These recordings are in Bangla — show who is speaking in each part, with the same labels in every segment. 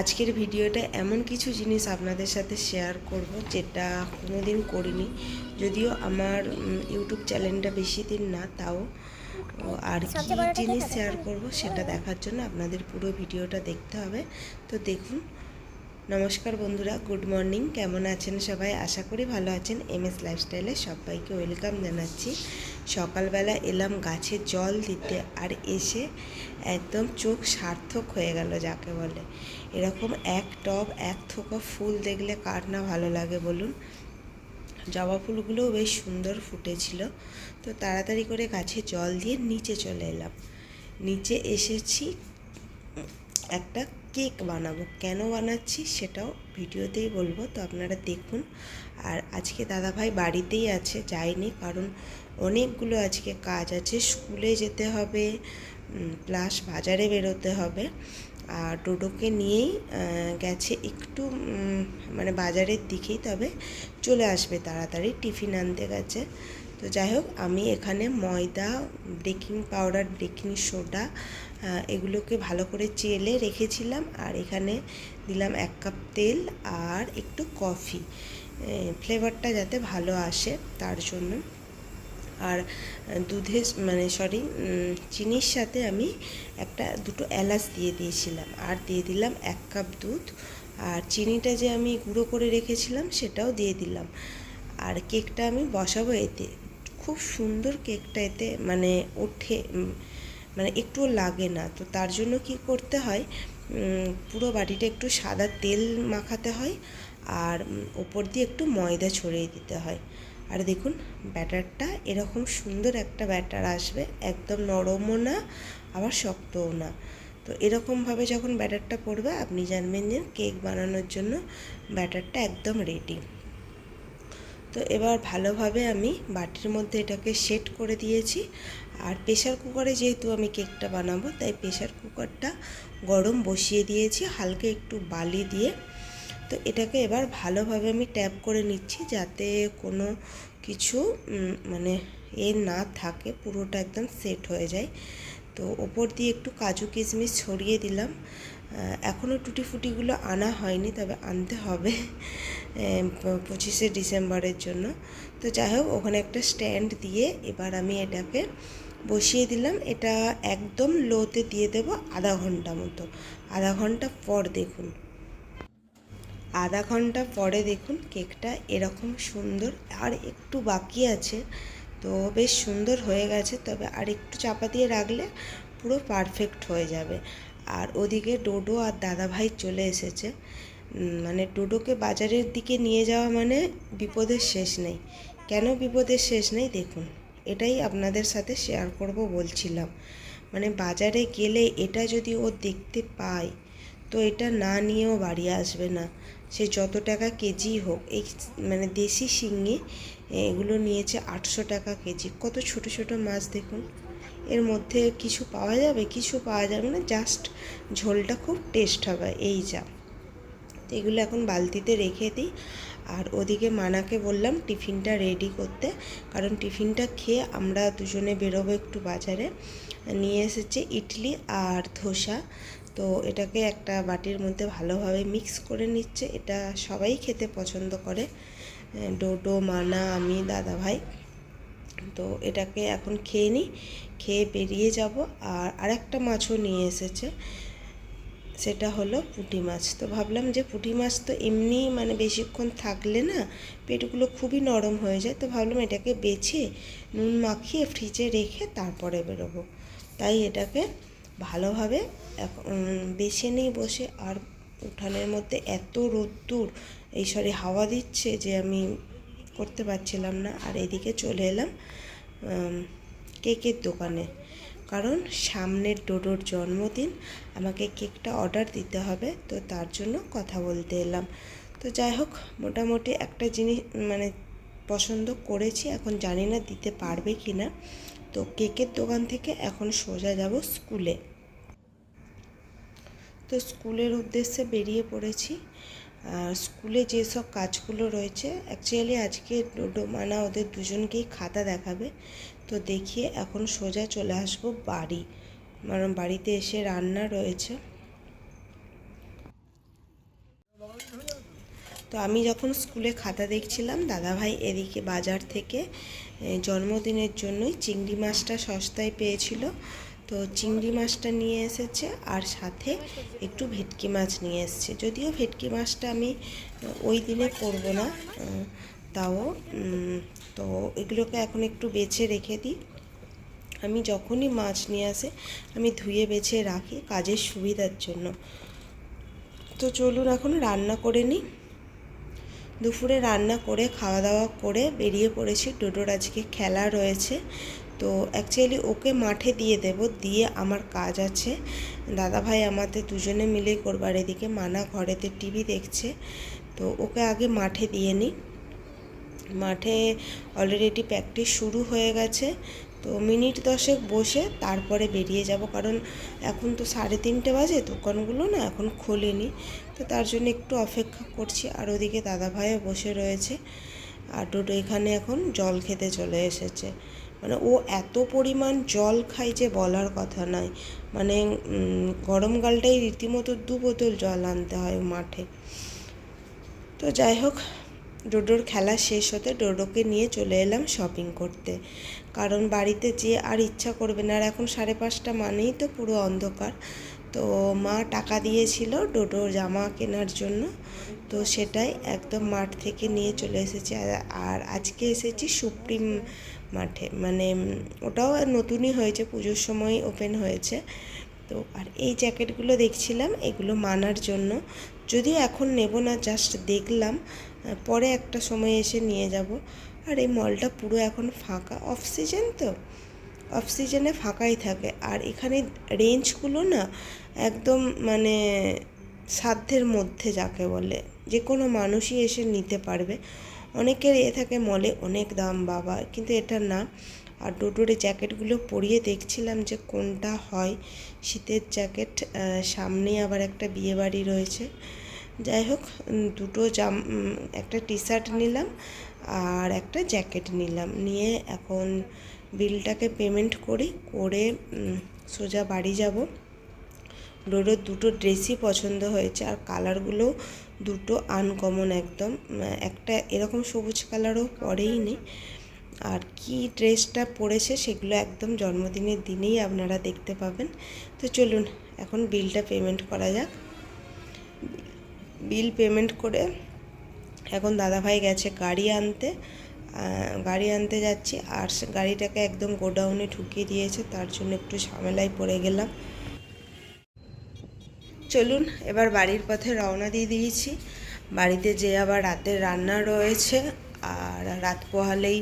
Speaker 1: আজকের ভিডিওটা এমন কিছু জিনিস আপনাদের সাথে শেয়ার করব যেটা কোনো দিন করিনি। যদিও আমার ইউটিউব চ্যানেলটা বেশি দিন না তাও আর কি জিনিস শেয়ার করব সেটা দেখার জন্য আপনাদের পুরো ভিডিওটা দেখতে হবে। তো দেখুন নমস্কার বন্ধুরা, গুড মর্নিং। কেমন আছেন সবাই? আশা করি ভালো আছেন। এম এস লাইফস্টাইলে সবাইকে ওয়েলকাম জানাচ্ছি। সকালবেলা এলাম গাছে জল দিতে আর এসে একদম চোখ সার্থক হয়ে গেল যাকে বলে। এরকম এক টব, এক থোকা ফুল দেখলে কার না ভালো লাগে বলুন? জবা ফুলগুলোও বেশ সুন্দর ফুটেছিল। তো তাড়াতাড়ি করে গাছে জল দিয়ে নিচে চলে এলাম। নিচে এসেছি একটা কেক বানাবো। কেন বানাচ্ছি সেটাও ভিডিওতেই বলব, তো আপনারা দেখুন। আর আজকে দাদাভাই বাড়িতেই আছে, যায়নি, কারণ অনেকগুলো আজকে কাজ আছে। স্কুলে যেতে হবে প্লাস বাজারে বেরোতে হবে। আর ডোডোকে নিয়েই গেছে একটু মানে বাজারের দিকেই, তবে চলে আসবে তাড়াতাড়ি, টিফিন আনতে গেছে। তো যাই হোক, আমি এখানে ময়দা বেকিং পাউডার বেকিং সোডা এগুলোকে ভালো করে চেলে রেখেছিলাম আর এখানে দিলাম এক কাপ তেল আর একটু কফি ফ্লেভারটা যাতে ভালো আসে তার জন্য। আর দুধে মানে সরি চিনির সাথে আমি একটা, দুটো এলাচ দিয়ে দিয়েছিলাম আর দিয়ে দিলাম এক কাপ দুধ। আর চিনিটা যে আমি গুঁড়ো করে রেখেছিলাম সেটাও দিয়ে দিলাম। আর কেকটা আমি বসাবো এতে। খুব সুন্দর কেকটা এতে মানে ওঠে মানে একটুও লাগে না। তো তার জন্য কি করতে হয় পুরো বাটিটা একটু সাদা তেল মাখাতে হয় আর ওপর দিয়ে একটু ময়দা ছড়িয়ে দিতে হয়। আর দেখুন, ব্যাটারটা এরকম সুন্দর একটা ব্যাটার আসবে, একদম নরমও না, আবার শক্তও না। তো এরকমভাবে যখন ব্যাটারটা পড়বে, আপনি জানবেন যে কেক বানানোর জন্য ব্যাটারটা একদম রেডি তো এবার ভালোভাবে আমি বাটির মধ্যে এটাকে সেট করে দিয়েছি। আর প্রেশার কুকারে যেহেতু আমি কেকটা বানাবো, তাই প্রেশার কুকারটা গরম বসিয়ে দিয়েছি হালকা একটু বালি দিয়ে। তো এটাকে এবার ভালোভাবে আমি ট্যাপ করে নিচ্ছি যাতে কোনো কিছু মানে এ না থাকে, পুরোটা একদম সেট হয়ে যায়। তো ওপর দিয়ে একটু কাজু কিশমিশ ছড়িয়ে দিলাম। এখনও টুটি ফুটিগুলো আনা হয়নি, তবে আনতে হবে পঁচিশে ডিসেম্বরের জন্য। তো যাই হোক, ওখানে একটা স্ট্যান্ড দিয়ে এবার আমি এটাকে বসিয়ে দিলাম। এটা একদম লোতে দিয়ে দেব আধা ঘণ্টা মতো। আধা ঘণ্টা পর দেখুন। আধা ঘণ্টা পরে দেখুন কেকটা এরকম সুন্দর আর একটু বাকি আছে। তো বেশ সুন্দর হয়ে গেছে, তবে আর একটু চাপা দিয়ে রাখলে পুরো পারফেক্ট হয়ে যাবে। আর ওদিকে ডোডো আর দাদাভাই চলে এসেছে। মানে ডোডোকে বাজারের দিকে নিয়ে যাওয়া মানে বিপদের শেষ নেই। কেন বিপদের শেষ নেই দেখুন, এটাই আপনাদের সাথে শেয়ার করব বলছিলাম। মানে বাজারে গেলে এটা যদি ও দেখতে পায়, তো এটা না নিয়েও বাড়ি আসবে না। সে যত টাকা কেজি হোক, এই মানে দেশি শিঙি, এগুলো নিয়েছে আটশো টাকা কেজি। কত ছোট ছোট মাছ দেখুন। এর মধ্যে কিছু পাওয়া যাবে, কিছু পাওয়া যাবে না জাস্ট ঝোলটা খুব টেস্ট হবে, এই যা। এগুলো এখন বালতিতে রেখে দিই। আর ওদিকে মানাকে বললাম টিফিনটা রেডি করতে, কারণ টিফিনটা খেয়ে আমরা দুজনে বেরোবো একটু বাজারে। নিয়ে এসেছে ইডলি আর ধোসা। তো এটাকে একটা বাটির মধ্যে ভালোভাবে মিক্স করে নিচ্ছে। এটা সবাই খেতে পছন্দ করে। ডোডো, মানা, আমি দাদা ভাই তো এটাকে এখন খেয়ে নিই। খেয়ে বেরিয়ে যাব আর আরেকটা মাছও নিয়ে এসেছে। সেটা হলো পুঁটি মাছ। তো ভাবলাম যে পুঁটি মাছ তো এমনি মানে বেশিক্ষণ থাকলে না পেটগুলো খুবই নরম হয়ে যায়। তো ভাবলাম এটাকে বেছে নুন মাখিয়ে ফ্রিজে রেখে তারপরে বেরোবো। তাই এটাকে ভালোভাবে এখন বেছে নিই বসে। আর উঠানের মধ্যে এত রোদ্দুর, এই সরি হাওয়া দিচ্ছে যে আমি করতে পারছিলাম না। আর এদিকে চলে এলাম কেকের দোকানে। কারণ সামনের ডোডোর জন্মদিন, আমাকে কেকটা অর্ডার দিতে হবে, তো তার জন্য কথা বলতে এলাম। তো যাই হোক, মোটামুটি একটা জিনিস মানে পছন্দ করেছি, এখন জানি না দিতে পারবে কি না তো কেকের দোকান থেকে এখন সোজা যাব স্কুলে। তো স্কুলের উদ্দেশ্যে বেরিয়ে পড়েছি। স্কুলে যেসব কাজগুলো রয়েছে অ্যাকচুয়ালি আজকে ডোডো মানা ওদের দুজনকেই খাতা দেখাবে। তো দেখিয়ে এখন সোজা চলে আসব বাড়ি। কারণ বাড়িতে এসে রান্না রয়েছে। তো আমি যখন স্কুলে খাতা দেখছিলাম, দাদাভাই এদিকে বাজার থেকে জন্মদিনের জন্যই চিংড়ি মাছটা সস্তায় পেয়েছিল। তো চিংড়ি মাছটা নিয়ে এসেছে আর সাথে একটু ভেটকি মাছ নিয়ে এসেছে। যদিও ভেটকি মাছটা আমি ওই দিনে করব না তাও তো এগুলোকে এখন একটু বেছে রেখে দিই। আমি যখনই মাছ নিয়ে আসে, আমি ধুয়ে বেছে রাখি কাজের সুবিধার জন্য। তো চলুন এখন রান্না করে নিই। দুপুরে রান্না করে, খাওয়া দাওয়া করে বেরিয়ে পড়েছি। ডোডোর আজকে খেলা রয়েছে। তো অ্যাকচুয়ালি ওকে মাঠে দিয়ে দেব, দিয়ে আমার কাজ আছে। দাদাভাই আমাদের দুজনে মিলেই করবার এদিকে মানা ঘরেতে টিভি দেখছে। তো ওকে আগে মাঠে দিয়ে নিই। মাঠে অলরেডি প্র্যাকটিস শুরু হয়ে গেছে। তো মিনিট দশেক বসে তারপরে বেরিয়ে যাব, কারণ এখন তো সাড়ে তিনটে বাজে, দোকানগুলো না এখন খোলেনি। তো তার জন্য একটু অপেক্ষা করছি, আর ওদিকে দাদাভাইও বসে রয়েছে। আর ডোডো এখানে এখন জল খেতে চলে এসেছে। মানে ও এত পরিমাণ জল খায় যে বলার কথা নয়। মানে গরমকালটাই রীতিমতো দু বোতল জল আনতে হয় মাঠে। তো যাই হোক, ডোডোর খেলা শেষ হতে ডোডোকে নিয়ে চলে এলাম শপিং করতে। কারণ বাড়িতে যে আর ইচ্ছা করবে না, আর এখন সাড়ে পাঁচটা মানেই তো পুরো অন্ধকার। তো মা টাকা দিয়েছিল ডোডোর জামা কেনার জন্য। তো সেটাই একদম মাঠ থেকে নিয়ে চলে এসেছি। আর- আর আজকে এসেছি সুপ্রিম মাঠে। মানে ওটাও নতুনই হয়েছে, পুজোর সময় ওপেন হয়েছে। তো, আর এই জ্যাকেটগুলো দেখছিলাম, এগুলো মানার জন্য। যদিও এখন নেব না জাস্ট দেখলাম পরে একটা সময় এসে নিয়ে যাব। আর এই মলটা পুরো এখন ফাঁকা অফ তো? অফ সিজনে ফাঁকাই থাকে। আর এখানে রেঞ্জগুলো না, একদম মানে সাধ্যের মধ্যে যাকে বলে। যে কোনো মানুষই এসে নিতে পারবে। অনেকের এ থাকে মলে অনেক দাম বাবা। কিন্তু এটা না। আর ডোডোরে জ্যাকেটগুলো পরিয়ে দেখছিলাম যে কোনটা হয়। শীতের জ্যাকেট আহ, সামনেই আবার একটা বিয়ে বাড়ি রয়েছে। যাই হোক দুটো জাম একটা টি শার্ট নিলাম আর একটা জ্যাকেট নিলাম। নিয়ে এখন বিলটাকে পেমেন্ট করি করে সোজা বাড়ি যাব। ডোডোর দুটো ড্রেসই পছন্দ হয়েছে আর কালারগুলো দুটো আনকমন একদম। একটা এরকম সবুজ কালারও পরেই নেই আর কি ড্রেসটা পরেছে সেগুলো একদম জন্মদিনের দিনেই আপনারা দেখতে পাবেন। তো চলুন, এখন বিলটা পেমেন্ট করা যাক। বিল পেমেন্ট করে এখন দাদাভাই গেছে গাড়ি আনতে। গাড়ি আনতে যাচ্ছি আর গাড়িটাকে একদম গোডাউনে ঢুকিয়ে দিয়েছে, তার জন্য একটু ঝামেলায় পড়ে গেলাম। চলুন, এবার বাড়ির পথে রওনা দিয়ে দিয়েছি। বাড়িতে যে আবার রাতের রান্না রয়েছে, আর রাত পোহালেই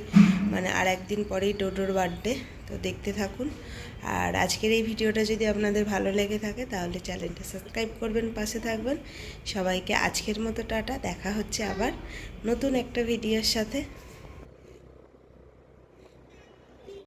Speaker 1: মানে আর একদিন পরেই টোটোর বার্থডে তো দেখতে থাকুন। আর আজকের এই ভিডিওটা যদি আপনাদের ভালো লেগে থাকে, তাহলে চ্যানেলটা সাবস্ক্রাইব করবেন, পাশে থাকবেন। সবাইকে আজকের মতো টাটা, দেখা হচ্ছে আবার নতুন একটা ভিডিওর সাথে।